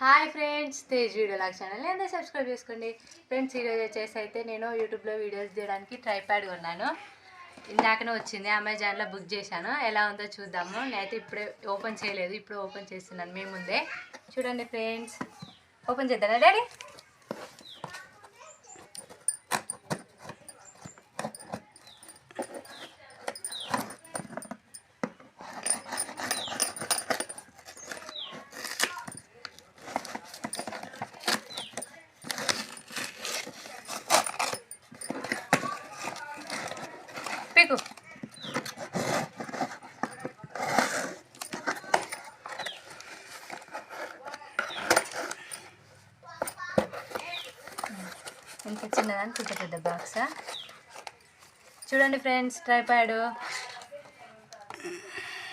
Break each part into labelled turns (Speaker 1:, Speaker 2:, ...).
Speaker 1: Hi friends Tej video log channel ఎంత subscribe చేసుకోండి. Friends ఈరోజు వచ్చేసి అయితే నేను యూట్యూబ్లో వీడియోస్ తీయడానికి ట్రైప్యాడ్ కొన్నాను. ఇందాకనే వచ్చింది అమెజాన్లో బుక్ చేశాను. ఎలా ఉందో చూద్దాము. నేనైతే ఇప్పుడే ఓపెన్ చేయలేదు ఇప్పుడు ఓపెన్ చేస్తున్నాను మీ ముందే. చూడండి ఫ్రెండ్స్ ఓపెన్ చేద్దానా డాడీ పీకు ఇంత చిన్నదని పెద్ద పెద్ద బాక్సా? చూడండి ఫ్రెండ్స్ ట్రైప్యాడ్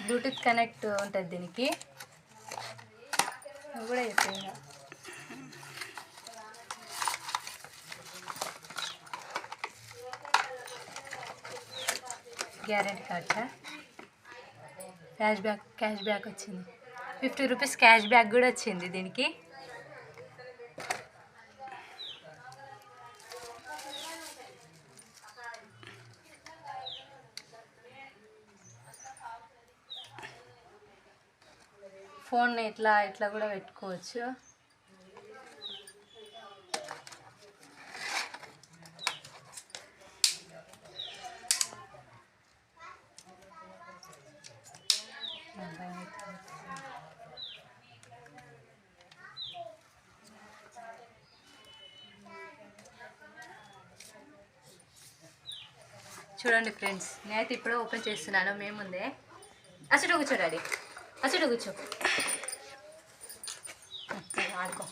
Speaker 1: బ్లూటూత్ కనెక్ట్ ఉంటుంది దీనికి. కూడా చెప్పిందా గ్యారెంటీ కార్డా క్యాష్ బ్యాక్ క్యాష్ బ్యాక్ వచ్చింది. ఫిఫ్టీ రూపీస్ క్యాష్ బ్యాక్ కూడా వచ్చింది దీనికి. ఫోన్ ఇట్లా ఇట్లా కూడా పెట్టుకోవచ్చు. చూడండి ఫ్రెండ్స్ నేనైతే ఇప్పుడు ఓపెన్ చేస్తున్నాను మేముందే అసలు కూర్చో డాడీ. అసలు కూర్చో. ఆడుకో.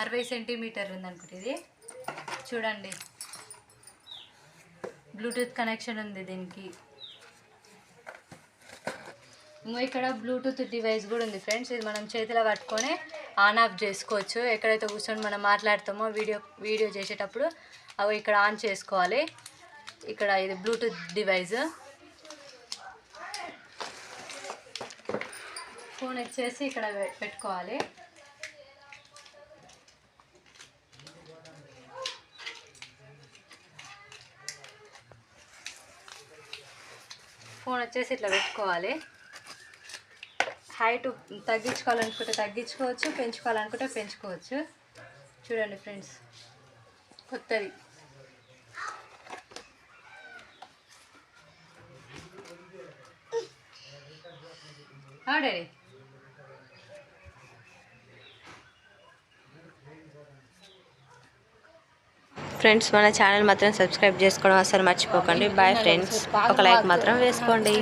Speaker 1: అరవై సెంటీమీటర్ ఉందనుకుంటే ఇది. చూడండి. బ్లూటూత్ కనెక్షన్ ఉంది దీనికి. ఇంకో ఇక్కడ బ్లూటూత్ డివైస్ కూడా ఉంది ఫ్రెండ్స్ ఇది మనం చేతిలో పట్టుకొని ఆన్ ఆఫ్ చేసుకోవచ్చు. ఎక్కడైతే కూర్చొని మనం మాట్లాడతామో వీడియో వీడియో చేసేటప్పుడు అవి ఇక్కడ ఆన్ చేసుకోవాలి. ఇక్కడ ఇది బ్లూటూత్ డివైస్ ఫోన్ వచ్చేసి ఇక్కడ పె- పెట్టుకోవాలి. ఫోన్ వచ్చేసి ఇట్లా పెట్టుకోవాలి. హైట్ తగ్గించుకోవాలనుకుంటే తగ్గించుకోవచ్చు పెంచుకోవాలనుకుంటే పెంచుకోవచ్చు. చూడండి ఫ్రెండ్స్ కొత్తది. డాడీ
Speaker 2: ఫ్రెండ్స్ మన ఛానల్ మాత్రం సబ్స్క్రైబ్ చేసుకోవడం అసలు మర్చిపోకండి. బాయ్ ఫ్రెండ్స్ ఒక లైక్ మాత్రం వేసుకోండి.